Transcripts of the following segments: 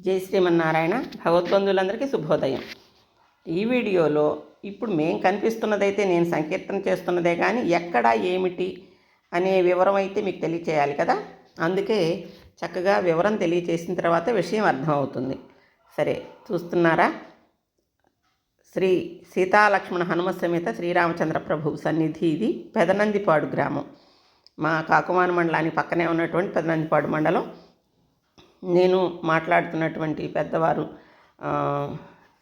జై శ్రీమన్నారాయణ. భగవద్బంధువులందరికీ శుభోదయం. ఈ వీడియోలో ఇప్పుడు మేం కనిపిస్తున్నదైతే నేను సంకీర్తన చేస్తున్నదే కానీ ఎక్కడ ఏమిటి అనే వివరం అయితే మీకు తెలియచేయాలి కదా? అందుకే చక్కగా వివరం తెలియచేసిన తర్వాత విషయం అర్థమవుతుంది. సరే చూస్తున్నారా? శ్రీ సీతాలక్ష్మణ హనుమ సమేత శ్రీరామచంద్ర ప్రభు సన్నిధి ఇది పెదనందిపాడు గ్రామం. మా కాకుమాన మండలానికి పక్కనే ఉన్నటువంటి పెదనందిపాడు మండలం. నేను మాట్లాడుతున్నటువంటి పెద్దవారు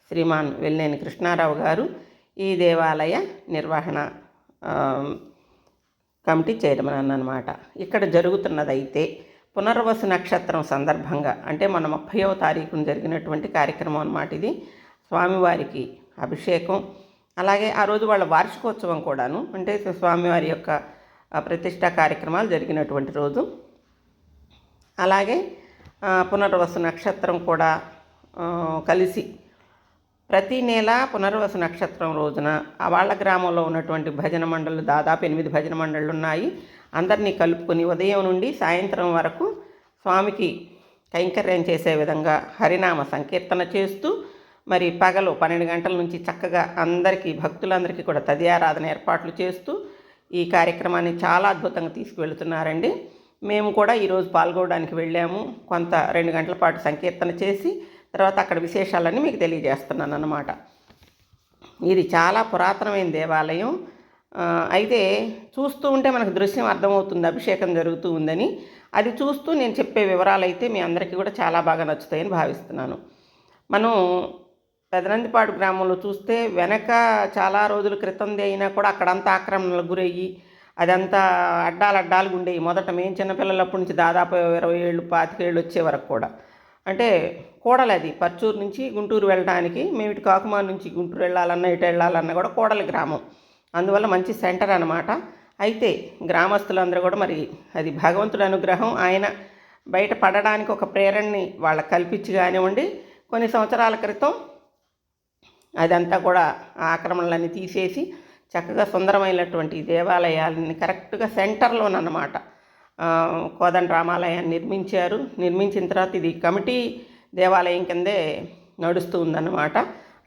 శ్రీమాన్ వెల్లేని కృష్ణారావు గారు ఈ దేవాలయ నిర్వహణ కమిటీ చైర్మన్ అన్నమాట. ఇక్కడ జరుగుతున్నదైతే పునర్వసు నక్షత్రం సందర్భంగా అంటే మన ముప్పైవ తారీఖున జరిగినటువంటి కార్యక్రమం అన్నమాట ఇది. స్వామివారికి అభిషేకం అలాగే ఆ రోజు వాళ్ళ వార్షికోత్సవం కూడాను అంటే స్వామివారి యొక్క ప్రతిష్టా కార్యక్రమాలు జరిగినటువంటి రోజు. అలాగే పునర్వసు నక్షత్రం కూడా కలిసి ప్రతి నెల పునర్వసు నక్షత్రం రోజున వాళ్ళ గ్రామంలో ఉన్నటువంటి భజన మండళ్ళు దాదాపు ఎనిమిది భజన మండళ్ళు ఉన్నాయి. అందరినీ కలుపుకొని ఉదయం నుండి సాయంత్రం వరకు స్వామికి కైంకర్యం చేసే విధంగా హరినామ సంకీర్తన చేస్తూ మరి పగలు పన్నెండు గంటల నుంచి చక్కగా అందరికీ భక్తులందరికీ కూడా తదియారాధన ఏర్పాట్లు చేస్తూ ఈ కార్యక్రమాన్ని చాలా అద్భుతంగా తీసుకువెళుతున్నారండి. మేము కూడా ఈరోజు పాల్గొనడానికి వెళ్ళాము. కొంత రెండు గంటల పాటు సంకీర్తన చేసి తర్వాత అక్కడ విశేషాలన్నీ మీకు తెలియజేస్తున్నాను అన్నమాట. ఇది చాలా పురాతనమైన దేవాలయం. అయితే చూస్తూ ఉంటే మనకు దృశ్యం అర్థమవుతుంది అభిషేకం జరుగుతూ ఉందని. అది చూస్తూ నేను చెప్పే వివరాలు అయితే మీ అందరికీ కూడా చాలా బాగా నచ్చుతాయని భావిస్తున్నాను. మనం పెదనందిపాడు గ్రామంలో చూస్తే వెనక చాలా రోజుల క్రితందే అయినా కూడా అక్కడంతా ఆక్రమణలకు గురయ్యి అదంతా అడ్డాలు అడ్డాలుగా ఉండేవి. మొదట మేము చిన్నపిల్లలప్పటి నుంచి దాదాపు ఇరవై ఏళ్ళు పాతికేళ్ళు వచ్చే వరకు కూడా. అంటే కోడలు అది. పర్చూరు నుంచి గుంటూరు వెళ్ళడానికి మేము ఇటు కాకుమార్ నుంచి గుంటూరు వెళ్ళాలన్నా ఇటు వెళ్ళాలన్నా కూడా కోడలి గ్రామం. అందువల్ల మంచి సెంటర్ అనమాట అయితే గ్రామస్తులందరూ కూడా మరి అది భగవంతుడి అనుగ్రహం. ఆయన బయట పడడానికి ఒక ప్రేరణని వాళ్ళకి కల్పించి కానివ్వండి కొన్ని సంవత్సరాల క్రితం అదంతా కూడా ఆక్రమణలన్నీ తీసేసి చక్కగా సుందరమైనటువంటి దేవాలయాలని కరెక్ట్గా సెంటర్లోనమాట కోదండ రామాలయాన్ని నిర్మించారు. నిర్మించిన తర్వాత ఇది కమిటీ దేవాలయం కిందే నడుస్తూ ఉందన్నమాట.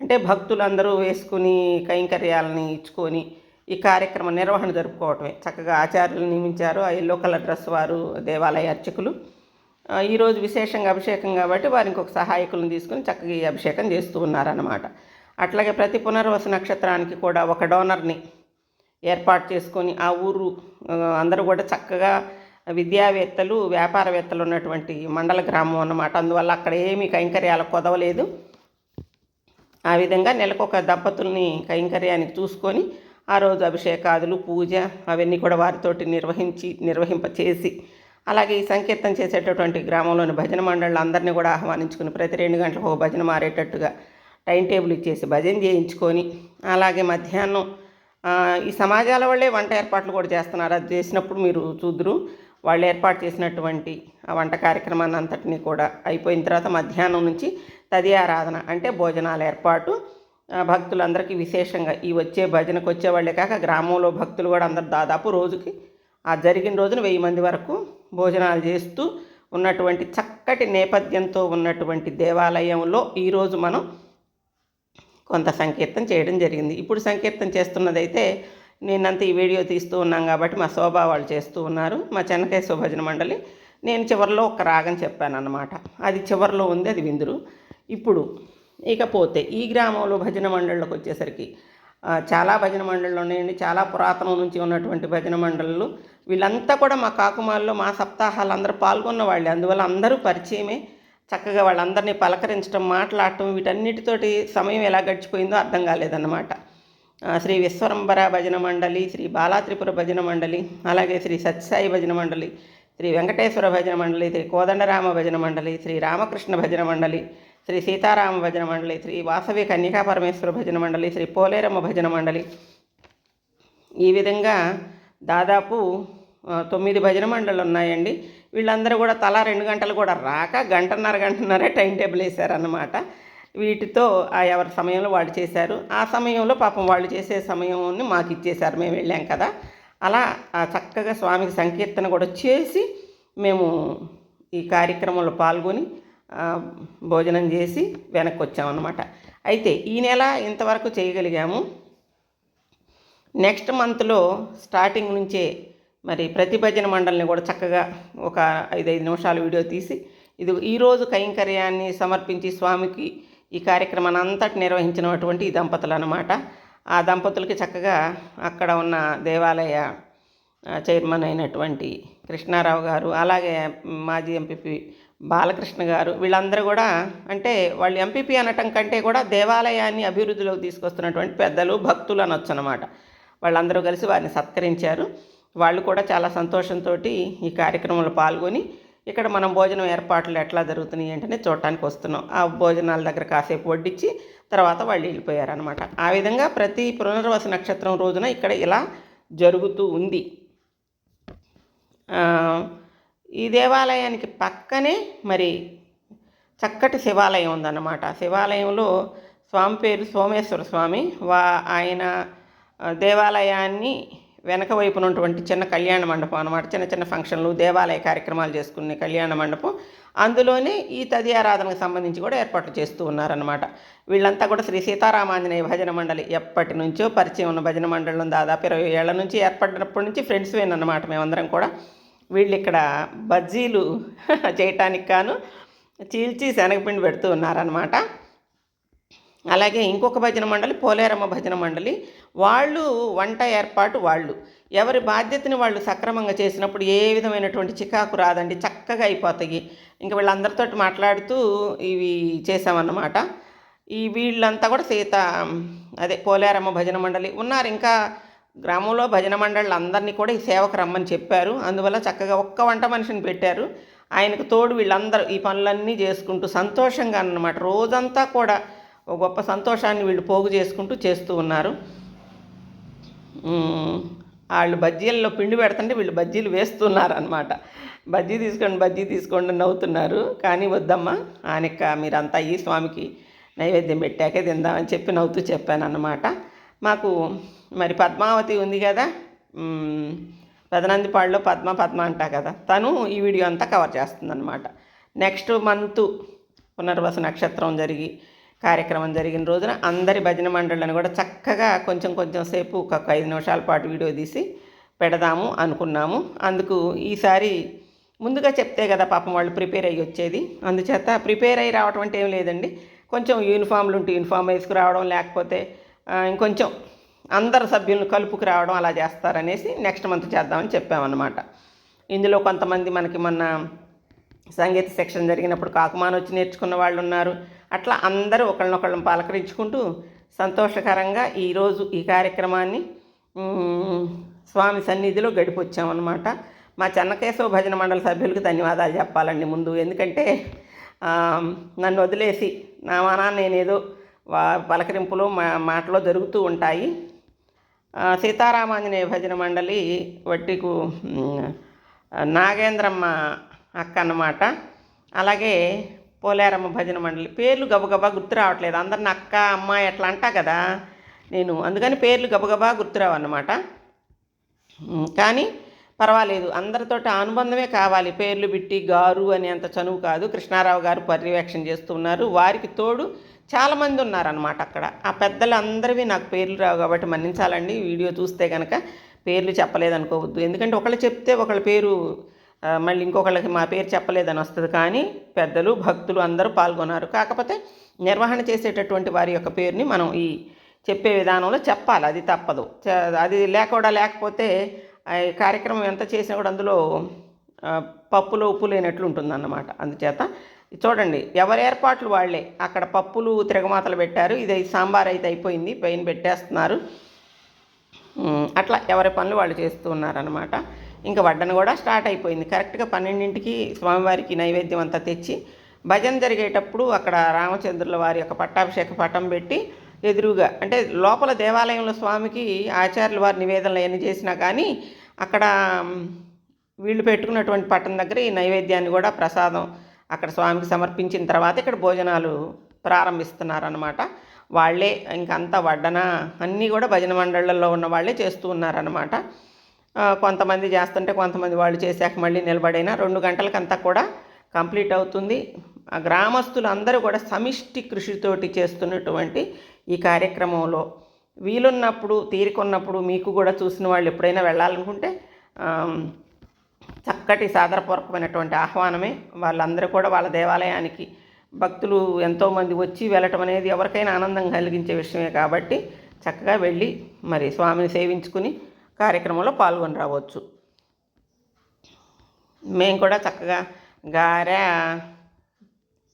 అంటే భక్తులందరూ వేసుకుని కైంకర్యాలని ఇచ్చుకొని ఈ కార్యక్రమ నిర్వహణ జరుపుకోవటమే. చక్కగా ఆచార్యులు నియమించారు. ఆ ఎల్లో కలర్ డ్రెస్ వారు దేవాలయ అర్చకులు. ఈరోజు విశేషంగా అభిషేకం కాబట్టి వారికి ఒక సహాయకులను తీసుకుని చక్కగా ఈ అభిషేకం చేస్తూ ఉన్నారన్నమాట. అట్లాగే ప్రతి పునర్వసు నక్షత్రానికి కూడా ఒక డోనర్ని ఏర్పాటు చేసుకొని ఆ ఊరు అందరూ కూడా చక్కగా విద్యావేత్తలు వ్యాపారవేత్తలు ఉన్నటువంటి మండల గ్రామం అన్నమాట. అందువల్ల అక్కడ ఏమీ కైంకర్యాలకు కొదవలేదు. ఆ విధంగా నెలకొక దంపతుల్ని కైంకర్యానికి చూసుకొని ఆ రోజు అభిషేకాదులు పూజ అవన్నీ కూడా వారితోటి నిర్వహించి నిర్వహింప చేసి అలాగే ఈ సంకీర్తన చేసేటటువంటి గ్రామంలోని భజన మండళ్ళు అందరినీ కూడా ఆహ్వానించుకుని ప్రతి రెండు గంటలకు ఒక భజన మారేటట్టుగా టైం టేబుల్ ఇచ్చేసి భజన చేయించుకొని అలాగే మధ్యాహ్నం ఈ సమాజాల వాళ్ళే వంట ఏర్పాట్లు కూడా చేస్తున్నారు. అది చేసినప్పుడు మీరు చూద్దరు వాళ్ళు ఏర్పాటు చేసినటువంటి ఆ వంట కార్యక్రమాన్ని అంతటినీ కూడా అయిపోయిన తర్వాత మధ్యాహ్నం నుంచి తది ఆరాధన అంటే భోజనాల ఏర్పాటు. భక్తులందరికీ విశేషంగా ఈ వచ్చే భజనకు వచ్చే వాళ్ళే కాక గ్రామంలో భక్తులు కూడా అందరు దాదాపు రోజుకి ఆ జరిగిన రోజున వెయ్యి మంది వరకు భోజనాలు చేస్తూ ఉన్నటువంటి చక్కటి నేపథ్యంతో ఉన్నటువంటి దేవాలయంలో ఈరోజు మనం కొంత సంకీర్తన చేయడం జరిగింది. ఇప్పుడు సంకీర్తన చేస్తున్నదైతే నేనంత ఈ వీడియో తీస్తూ ఉన్నాం కాబట్టి మా శోభ వాళ్ళు చేస్తూ ఉన్నారు. మా చెన్నకాయ భజన మండలి. నేను చివరిలో ఒక రాగం చెప్పాను అన్నమాట అది చివరిలో ఉంది అది విందురు. ఇప్పుడు ఇకపోతే ఈ గ్రామంలో భజన మండళ్ళకి వచ్చేసరికి చాలా భజన మండళ్ళు ఉన్నాయండి. చాలా పురాతనం నుంచి ఉన్నటువంటి భజన మండళ్ళు వీళ్ళంతా కూడా మా కాకుమాల్లో మా సప్తాహాలు అందరూ పాల్గొన్న వాళ్ళే. అందువల్ల అందరూ పరిచయమే చక్కగా వాళ్ళందరినీ పలకరించడం మాట్లాడటం వీటన్నిటితోటి సమయం ఎలా గడిచిపోయిందో అర్థం కాలేదన్నమాట. శ్రీ విశ్వరంబర భజన మండలి శ్రీ బాలాత్రిపుర భజన మండలి అలాగే శ్రీ సత్యసాయి భజన మండలి శ్రీ వెంకటేశ్వర భజన మండలి శ్రీ కోదండరామ భజన మండలి శ్రీ రామకృష్ణ భజన మండలి శ్రీ సీతారామ భజన మండలి శ్రీ వాసవి కన్యకా పరమేశ్వర భజన మండలి శ్రీ పోలేరమ్మ భజన మండలి. ఈ విధంగా దాదాపు తొమ్మిది భజన మండళ్ళు ఉన్నాయండి. వీళ్ళందరూ కూడా తలా రెండు గంటలు కూడా రాక గంటన్నర గంటన్నరే టైం టేబుల్ వేశారన్నమాట. వీటితో ఆ ఎవరి సమయంలో వాళ్ళు చేశారు. ఆ సమయంలో పాపం వాళ్ళు చేసే సమయాన్ని మాకు ఇచ్చేశారు. మేము వెళ్ళాం కదా. అలా చక్కగా స్వామికి సంకీర్తన కూడా చేసి మేము ఈ కార్యక్రమంలో పాల్గొని భోజనం చేసి వెనక్కి వచ్చామన్నమాట. అయితే ఈ నెల ఇంతవరకు చేయగలిగాము. నెక్స్ట్ మంత్లో స్టార్టింగ్ నుంచే మరి ప్రతి భజన మండలిని కూడా చక్కగా ఒక ఐదైదు నిమిషాలు వీడియో తీసి ఇది ఈరోజు కైంకర్యాన్ని సమర్పించి స్వామికి ఈ కార్యక్రమాన్ని అంతటి నిర్వహించినటువంటి ఈ దంపతులు అనమాట ఆ దంపతులకి చక్కగా అక్కడ ఉన్న దేవాలయ చైర్మన్ అయినటువంటి కృష్ణారావు గారు అలాగే మాజీ ఎంపీపీ బాలకృష్ణ గారు వీళ్ళందరూ కూడా అంటే వాళ్ళు ఎంపీపీ అనటం కంటే కూడా దేవాలయాన్ని అభివృద్ధిలోకి తీసుకొస్తున్నటువంటి పెద్దలు భక్తులు అనొచ్చు అనమాట వాళ్ళందరూ కలిసి వారిని సత్కరించారు. వాళ్ళు కూడా చాలా సంతోషంతో ఈ కార్యక్రమంలో పాల్గొని ఇక్కడ మనం భోజనం ఏర్పాట్లు ఎట్లా జరుగుతున్నాయి ఏంటనే చూడటానికి వస్తున్నాం. ఆ భోజనాల దగ్గర కాసేపు వడ్డించి తర్వాత వాళ్ళు వెళ్ళిపోయారనమాట ఆ విధంగా ప్రతి పునర్వస నక్షత్రం రోజున ఇక్కడ ఇలా జరుగుతూ ఉంది. ఈ దేవాలయానికి పక్కనే మరి చక్కటి శివాలయం ఉందన్నమాట. శివాలయంలో స్వామి పేరు సోమేశ్వర స్వామి. వా ఆయన దేవాలయాన్ని వెనక వైపున ఉన్నటువంటి చిన్న కళ్యాణ మండపం అనమాట చిన్న చిన్న ఫంక్షన్లు దేవాలయ కార్యక్రమాలు చేసుకునే కళ్యాణ మండపం. అందులోనే ఈ తది ఆరాధనకు సంబంధించి కూడా ఏర్పాట్లు చేస్తూ ఉన్నారనమాట వీళ్ళంతా కూడా శ్రీ సీతారామాంజనేయ భజన మండలి ఎప్పటి నుంచో పరిచయం ఉన్న భజన మండలం దాదాపు ఇరవై ఏళ్ళ నుంచి ఏర్పడినప్పటి నుంచి ఫ్రెండ్స్ అనమాట మేమందరం కూడా. వీళ్ళు ఇక్కడ బజ్జీలు చేయటానికి కాను చీల్చి శనగపిండి పెడుతూ ఉన్నారనమాట అలాగే ఇంకొక భజన మండలి పోలేరమ్మ భజన మండలి వాళ్ళు వంట ఏర్పాటు వాళ్ళు. ఎవరి బాధ్యతని వాళ్ళు సక్రమంగా చేసినప్పుడు ఏ విధమైనటువంటి చికాకు రాదండి చక్కగా అయిపోతాయి. ఇంకా వీళ్ళందరితో మాట్లాడుతూ ఇవి చేసామన్నమాట ఈ వీళ్ళంతా కూడా సీత అదే పోలేరమ్మ భజన మండలి ఉన్నారు. ఇంకా గ్రామంలో భజన మండళ్ళు అందరినీ కూడా ఈ సేవకు రమ్మని చెప్పారు. అందువల్ల చక్కగా ఒక్క వంట మనిషిని పెట్టారు. ఆయనకు తోడు వీళ్ళందరూ ఈ పనులన్నీ చేసుకుంటూ సంతోషంగా అన్నమాట రోజంతా కూడా ఒక గొప్ప సంతోషాన్ని వీళ్ళు పోగు చేసుకుంటూ చేస్తూ ఉన్నారు. వాళ్ళు బజ్జీల్లో పిండి పెడుతుంటే వీళ్ళు బజ్జీలు వేస్తున్నారు అనమాట బజ్జీ తీసుకోండి బజ్జీ తీసుకోండి నవ్వుతున్నారు. కానీ వద్దమ్మా ఆనక్క మీరంతా ఈ స్వామికి నైవేద్యం పెట్టాకే తిందామని చెప్పి నవ్వుతూ చెప్పాను అన్నమాట మాకు మరి పద్మావతి ఉంది కదా పెదనందిపాడులో పద్మ పద్మ అంటా కదా తను ఈ వీడియో అంతా కవర్ చేస్తుందన్నమాట. నెక్స్ట్ మంత్ పునర్వస నక్షత్రం జరిగి కార్యక్రమం జరిగిన రోజున అందరి భజన మండళ్ళని కూడా చక్కగా కొంచెం కొంచెం సేపు ఒక ఐదు నిమిషాల పాటు వీడియో తీసి పెడదాము అనుకున్నాము. అందుకు ఈసారి ముందుగా చెప్తే కదా పాపం వాళ్ళు ప్రిపేర్ అయ్యి వచ్చేది. అందుచేత ప్రిపేర్ అయ్యి రావటం అంటే ఏం లేదండి. కొంచెం యూనిఫామ్లు ఉంటే యూనిఫామ్ వేసుకురావడం లేకపోతే ఇంకొంచెం అందరు సభ్యులను కలుపుకు రావడం అలా చేస్తారనేసి నెక్స్ట్ మంత్ చేద్దామని చెప్పామన్నమాట. ఇందులో కొంతమంది మనకి మొన్న సంగీత సెక్షన్ జరిగినప్పుడు కాకుమాన్ వచ్చి నేర్చుకున్న వాళ్ళు ఉన్నారు అట్లా అందరూ ఒకళ్ళనొకళ్ళని పలకరించుకుంటూ సంతోషకరంగా ఈరోజు ఈ కార్యక్రమాన్ని స్వామి సన్నిధిలో గడిపొచ్చామన్నమాట. మా చెన్నకేశవ భజన మండలి సభ్యులకు ధన్యవాదాలు చెప్పాలండి ముందు. ఎందుకంటే నన్ను వదిలేసి నా మానా నేనేదో వా పలకరింపులు మా మాటలో జరుగుతూ ఉంటాయి. సీతారామాంజనేయ భజన మండలి వట్టికు నాగేంద్రమ్మ అక్క అన్నమాట. అలాగే పోలేరమ్మ భజన మండలి. పేర్లు గబగబా గుర్తు రావట్లేదు. అందరిని అక్క అమ్మాయి అట్లా అంటా కదా నేను. అందుకని పేర్లు గబగబా గుర్తురావన్నమాట కానీ పర్వాలేదు. అందరితోటి అనుబంధమే కావాలి. పేర్లు బిట్టి గారు అని అంత చనువు కాదు. కృష్ణారావు గారు పర్యవేక్షణ చేస్తున్నారు వారికి తోడు చాలామంది ఉన్నారనమాట అక్కడ. ఆ పెద్దలు అందరివి నాకు పేర్లు రావు కాబట్టి మన్నించాలండి. వీడియో చూస్తే కనుక పేర్లు చెప్పలేదనుకోవద్దు ఎందుకంటే ఒకళ్ళు చెప్తే ఒకళ్ళ పేరు మళ్ళీ ఇంకొకళ్ళకి మా పేరు చెప్పలేదని వస్తుంది. కానీ పెద్దలు భక్తులు అందరూ పాల్గొన్నారు. కాకపోతే నిర్వహణ చేసేటటువంటి వారి యొక్క పేరుని మనం ఈ చెప్పే విధానంలో చెప్పాలి. అది తప్పదు. చ- అది లేకుండా లేకపోతే ఆ కార్యక్రమం ఎంత చేసినా కూడా అందులో పప్పులో ఉప్పు లేనట్లు ఉంటుందన్నమాట. అందుచేత చూడండి ఎవరి ఏర్పాట్లు వాళ్ళే. అక్కడ పప్పులు తిరగమాతలు పెట్టారు. ఇది సాంబార్ అయితే అయిపోయింది. పైన పెట్టేస్తున్నారు. అట్లా ఎవరి పనులు వాళ్ళు చేస్తూ ఉన్నారనమాట ఇంకా వడ్డన కూడా స్టార్ట్ అయిపోయింది. కరెక్ట్గా పన్నెండింటికి స్వామివారికి నైవేద్యం అంతా తెచ్చి భజన జరిగేటప్పుడు అక్కడ రామచంద్రుల వారి యొక్క పట్టాభిషేక పటం పెట్టి ఎదురుగా అంటే లోపల దేవాలయంలో స్వామికి ఆచార్యుల వారి నివేదనలు ఎన్ని చేసినా కానీ అక్కడ వీళ్ళు పెట్టుకున్నటువంటి పట్టణం దగ్గర ఈ నైవేద్యాన్ని కూడా ప్రసాదం అక్కడ స్వామికి సమర్పించిన తర్వాత ఇక్కడ భోజనాలు ప్రారంభిస్తున్నారనమాట వాళ్ళే ఇంకంతా వడ్డన అన్నీ కూడా భజన మండళ్ళల్లో ఉన్న వాళ్ళే చేస్తూ ఉన్నారనమాట కొంతమంది చేస్తుంటే కొంతమంది వాళ్ళు చేశాక మళ్ళీ నిలబడైనా రెండు గంటలకంతా కూడా కంప్లీట్ అవుతుంది. ఆ గ్రామస్తులు అందరూ కూడా సమిష్టి కృషితోటి చేస్తున్నటువంటి ఈ కార్యక్రమంలో వీలున్నప్పుడు తీరికొన్నప్పుడు మీకు కూడా చూసిన వాళ్ళు ఎప్పుడైనా వెళ్ళాలనుకుంటే చక్కటి సాదరపూర్వకమైనటువంటి ఆహ్వానమే. వాళ్ళందరూ కూడా వాళ్ళ దేవాలయానికి భక్తులు ఎంతోమంది వచ్చి వెళ్ళటం అనేది ఎవరికైనా ఆనందం కలిగించే విషయమే కాబట్టి చక్కగా వెళ్ళి మరి స్వామిని సేవించుకుని కార్యక్రమంలో పాల్గొని రావచ్చు. మేము కూడా చక్కగా గారె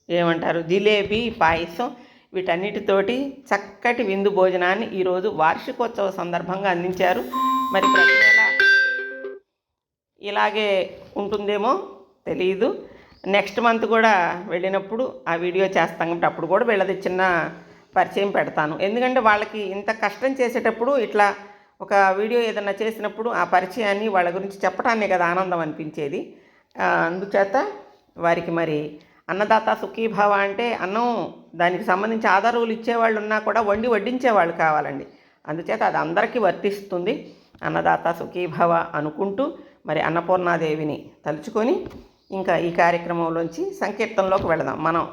ఏమంటారు జిలేబీ పాయసం వీటన్నిటితోటి చక్కటి విందు భోజనాన్ని ఈరోజు వార్షికోత్సవ సందర్భంగా అందించారు. మరి ప్రతి నెల ఇలాగే ఉంటుందేమో తెలియదు నెక్స్ట్ మంత్ కూడా వెళ్ళినప్పుడు ఆ వీడియో చేస్తాం కాబట్టి అప్పుడు కూడా వీళ్ళది చిన్న పరిచయం పెడతాను. ఎందుకంటే వాళ్ళకి ఇంత కష్టం చేసేటప్పుడు ఇట్లా ఒక వీడియో ఏదైనా చేసినప్పుడు ఆ పరిచయాన్ని వాళ్ళ గురించి చెప్పడాన్ని కదా ఆనందం అనిపించేది. అందుచేత వారికి మరి అన్నదాత సుఖీభావ అంటే అన్నం దానికి సంబంధించి ఆధారాలు ఇచ్చేవాళ్ళు ఉన్నా కూడా వండి వడ్డించేవాళ్ళు కావాలండి. అందుచేత అది అందరికీ వర్తిస్తుంది. అన్నదాత సుఖీభవ అనుకుంటూ మరి అన్నపూర్ణాదేవిని తలుచుకొని ఇంకా ఈ కార్యక్రమంలోంచి సంకీర్తనలోకి వెళదాం. మనం